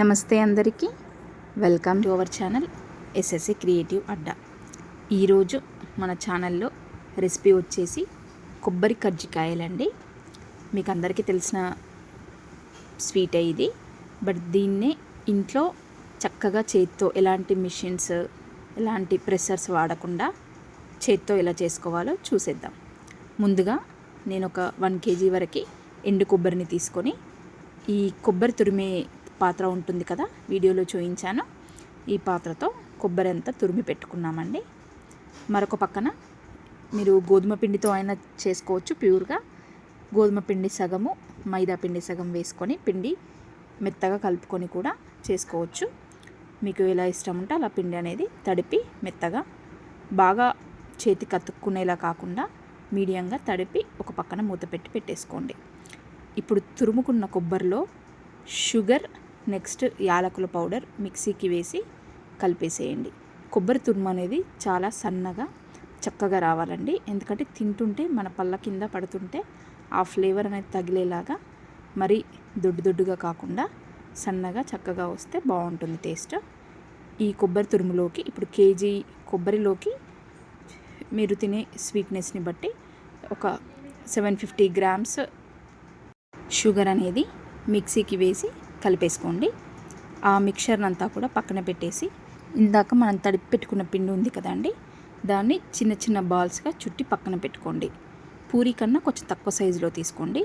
నమస్తే అందరికీ. Welcome to our channel SSC creative Adda ఈరోజు మన ఛానల్లో రెసిపీ వచ్చేసి కొబ్బరి కజ్జికాయలండి. మీకు అందరికీ తెలిసిన స్వీట్ ఇది. బట్ దీన్నే ఇంట్లో చక్కగా చేత్తో ఎలాంటి మిషన్స్ ఎలాంటి ప్రెషర్స్ వాడకుండా చేత్తో ఎలా చేసుకోవాలో చూసేద్దాం. ముందుగా నేను ఒక వన్ కేజీ వరకు ఎండు కొబ్బరిని తీసుకొని ఈ కొబ్బరి తురిమే పాత్ర ఉంటుంది కదా వీడియోలో చూపించాను. ఈ పాత్రతో కొబ్బరి అంతా తురిమి పెట్టుకున్నామండి. మరొక పక్కన మీరు గోధుమ పిండితో అయినా చేసుకోవచ్చు ప్యూర్గా. గోధుమ పిండి సగము మైదా పిండి సగం వేసుకొని పిండి మెత్తగా కలుపుకొని కూడా చేసుకోవచ్చు. మీకు ఎలా ఇష్టం ఉంటే అలా పిండి అనేది తడిపి మెత్తగా బాగా చేతి కతుక్కునేలా కాకుండా మీడియంగా తడిపి ఒక పక్కన మూత పెట్టి పెట్టేసుకోండి. ఇప్పుడు తురుముకున్న కొబ్బరిలో షుగర్ నెక్స్ట్ యాలకుల పౌడర్ మిక్సీకి వేసి కలిపేసేయండి. కొబ్బరి తురుము అనేది చాలా సన్నగా చక్కగా రావాలండి. ఎందుకంటే తింటుంటే మన పళ్ళ కింద పడుతుంటే ఆ ఫ్లేవర్ అనేది తగిలేలాగా మరీ దొడ్డు దొడ్డుగా కాకుండా సన్నగా చక్కగా వస్తే బాగుంటుంది టేస్ట్. ఈ కొబ్బరి తురుములోకి ఇప్పుడు కేజీ కొబ్బరిలోకి మీరు తినే స్వీట్నెస్ని బట్టి ఒక సెవెన్ ఫిఫ్టీ గ్రామ్స్ షుగర్ అనేది మిక్సీకి వేసి కలిపేసుకోండి. ఆ మిక్చర్ అంతా కూడా పక్కన పెట్టేసి ఇందాక మనం తడిపి పెట్టుకున్న పిండి ఉంది కదండి దాన్ని చిన్న చిన్న బాల్స్గా చుట్టి పక్కన పెట్టుకోండి. పూరి కన్నా కొంచెం తక్కువ సైజులో తీసుకోండి.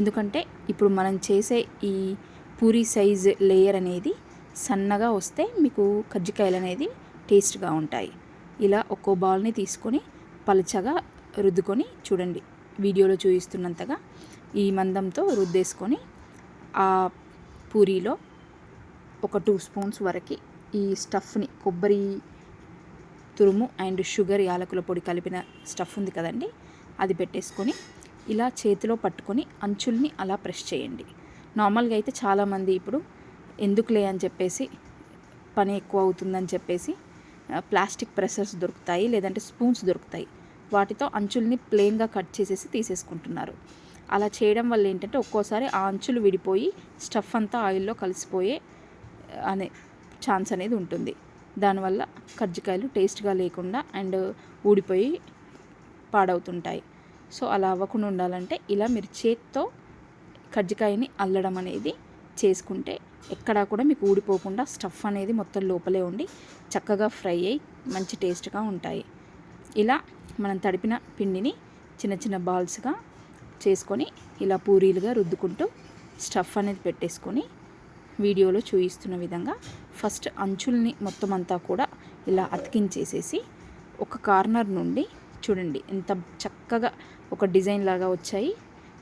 ఎందుకంటే ఇప్పుడు మనం చేసే ఈ పూరి సైజ్ లేయర్ అనేది సన్నగా వస్తే మీకు కజ్జికాయలు అనేది టేస్ట్గా ఉంటాయి. ఇలా ఒక్కో బాల్ని తీసుకొని పలచగా రుద్దుకొని చూడండి. వీడియోలో చూపిస్తున్నంతగా ఈ మందంతో రుద్దేసుకొని ఆ పూరీలో ఒక టూ స్పూన్స్ వరకు ఈ స్టఫ్ని కొబ్బరి తురుము అండ్ షుగర్ యాలకుల పొడి కలిపిన స్టఫ్ ఉంది కదండి అది పెట్టేసుకొని ఇలా చేతిలో పట్టుకొని అంచుల్ని అలా ప్రెస్ చేయండి. నార్మల్గా అయితే చాలామంది ఇప్పుడు ఎందుకులే అని చెప్పేసి పని ఎక్కువ అవుతుందని చెప్పేసి ప్లాస్టిక్ ప్రెషర్స్ దొరుకుతాయి లేదంటే స్పూన్స్ దొరుకుతాయి. వాటితో అంచుల్ని ప్లెయిన్గా కట్ చేసేసి తీసేసుకుంటున్నారు. అలా చేయడం వల్ల ఏంటంటే ఒక్కోసారి ఆ అంచులు విడిపోయి స్టఫ్ అంతా ఆయిల్లో కలిసిపోయే అనే ఛాన్స్ అనేది ఉంటుంది. దానివల్ల కజ్జికాయలు టేస్ట్గా లేకుండా అండ్ ఊడిపోయి పాడవుతుంటాయి. సో అలా అవ్వకుండా ఉండాలంటే ఇలా మీరు చేత్తో కజ్జికాయని అల్లడం అనేది చేసుకుంటే ఎక్కడా కూడా మీకు ఊడిపోకుండా స్టఫ్ అనేది మొత్తం లోపలే ఉండి చక్కగా ఫ్రై అయ్యి మంచి టేస్ట్గా ఉంటాయి. ఇలా మనం తడిపిన పిండిని చిన్న చిన్న బాల్స్గా చేసుకొని ఇలా పూరీలుగా రుద్దుకుంటూ స్టఫ్ అనేది పెట్టేసుకొని వీడియోలో చూపిస్తున్న విధంగా ఫస్ట్ అంచుల్ని మొత్తం అంతా కూడా ఇలా అతికించేసేసి ఒక కార్నర్ నుండి చూడండి ఎంత చక్కగా ఒక డిజైన్ లాగా వచ్చాయి.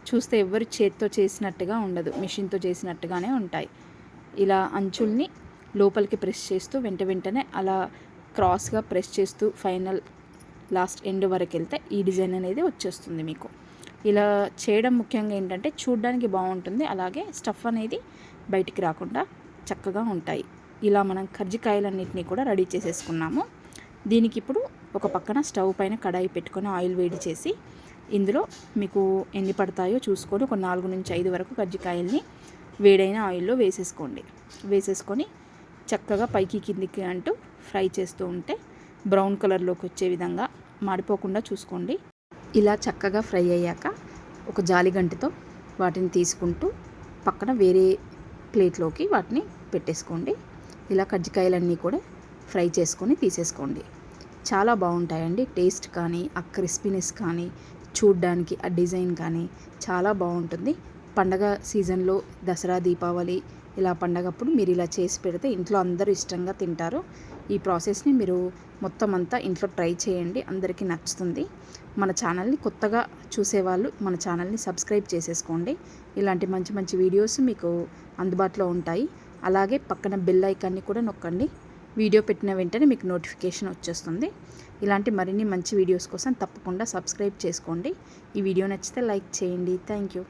చూస్తే ఎవరు చేత్తో చేసినట్టుగా ఉండదు మిషన్తో చేసినట్టుగానే ఉంటాయి. ఇలా అంచుల్ని లోపలికి ప్రెస్ చేస్తూ వెంట వెంటనే అలా క్రాస్గా ప్రెస్ చేస్తూ ఫైనల్ లాస్ట్ ఎండ్ వరకు వెళ్తే ఈ డిజైన్ అనేది వచ్చేస్తుంది మీకు. ఇలా చేయడం ముఖ్యంగా ఏంటంటే చూడడానికి బాగుంటుంది. అలాగే స్టఫ్ అనేది బయటికి రాకుండా చక్కగా ఉంటాయి. ఇలా మనం కర్జికాయలన్నింటినీ కూడా రెడీ చేసేసుకున్నాము. దీనికి ఇప్పుడు ఒక పక్కన స్టవ్ పైన కడాయి పెట్టుకొని ఆయిల్ వేడి చేసి ఇందులో మీకు ఎన్ని పడతాయో చూసుకొని ఒక నాలుగు నుంచి ఐదు వరకు కజ్జికాయల్ని వేడైన ఆయిల్లో వేసేసుకోండి. వేసేసుకొని చక్కగా పైకి కిందికి అంటూ ఫ్రై చేస్తూ ఉంటే బ్రౌన్ కలర్లోకి వచ్చే విధంగా మాడిపోకుండా చూసుకోండి. ఇలా చక్కగా ఫ్రై అయ్యాక ఒక జాలిగంటితో వాటిని తీసుకుంటూ పక్కన వేరే ప్లేట్లోకి వాటిని పెట్టేసుకోండి. ఇలా కజ్జికాయలన్నీ కూడా ఫ్రై చేసుకొని తీసేసుకోండి. చాలా బాగుంటాయండి. టేస్ట్ కానీ ఆ క్రిస్పీనెస్ కానీ చూడ్డానికి ఆ డిజైన్ కానీ చాలా బాగుంటుంది. పండగ సీజన్లో దసరా దీపావళి ఇలా పండగప్పుడు మీరు ఇలా చేసి పెడితే ఇంట్లో అందరూ ఇష్టంగా తింటారు. ఈ ప్రాసెస్ని మీరు మొత్తం అంతా ఇంట్లో ట్రై చేయండి. అందరికీ నచ్చుతుంది. మన ఛానల్ని కొత్తగా చూసేవాళ్ళు మన ఛానల్ని సబ్స్క్రైబ్ చేసేసుకోండి. ఇలాంటి మంచి మంచి వీడియోస్ మీకు అందుబాటులో ఉంటాయి. అలాగే పక్కన బెల్ ఐకాన్ని కూడా నొక్కండి. వీడియో పెట్టిన వెంటనే మీకు నోటిఫికేషన్ వచ్చేస్తుంది. ఇలాంటి మరిన్ని మంచి వీడియోస్ కోసం తప్పకుండా సబ్స్క్రైబ్ చేసుకోండి. ఈ వీడియో నచ్చితే లైక్ చేయండి. Thank you.